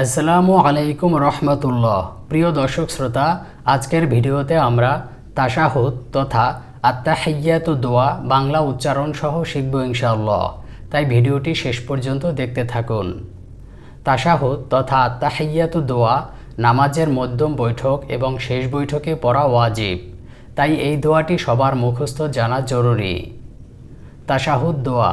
আসসালামু আলাইকুম রহমতুল্লাহ। প্রিয় দর্শক শ্রোতা, আজকের ভিডিওতে আমরা তাশাহুদ তথা আত্মাহিয়াতু দোয়া বাংলা উচ্চারণ সহ শিখব ইনশাআল্লাহ। তাই ভিডিওটি শেষ পর্যন্ত দেখতে থাকুন। তাশাহুদ তথা আত্মাহিয়াতু দোয়া নামাজের মধ্যম বৈঠক এবং শেষ বৈঠকে পড়া ওয়াজিব। তাই এই দোয়াটি সবার মুখস্থ জানা জরুরি। তাশাহুদ দোয়া।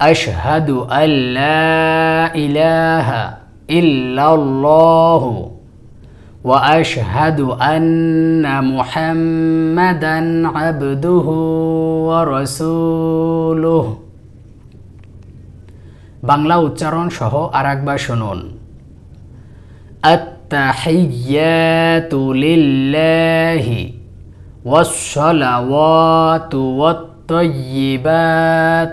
أشهد أن لا إله إلا الله وأشهد أن محمدا عبده ورسوله বাংলা উচ্চারণ সহ আর একবার শুনুন التحيات لله والصلوات والطيبات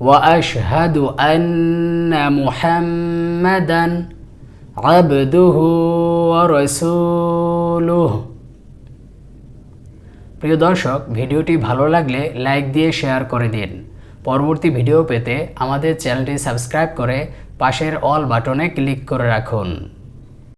واشهد ان محمدا عبده ورسوله প্রিয় দর্শক ভিডিওটি ভালো লাগলে লাইক দিয়ে শেয়ার করে দিন পরবর্তী ভিডিও পেতে আমাদের চ্যানেলটি সাবস্ক্রাইব করে পাশের অল বাটনে ক্লিক করে রাখুন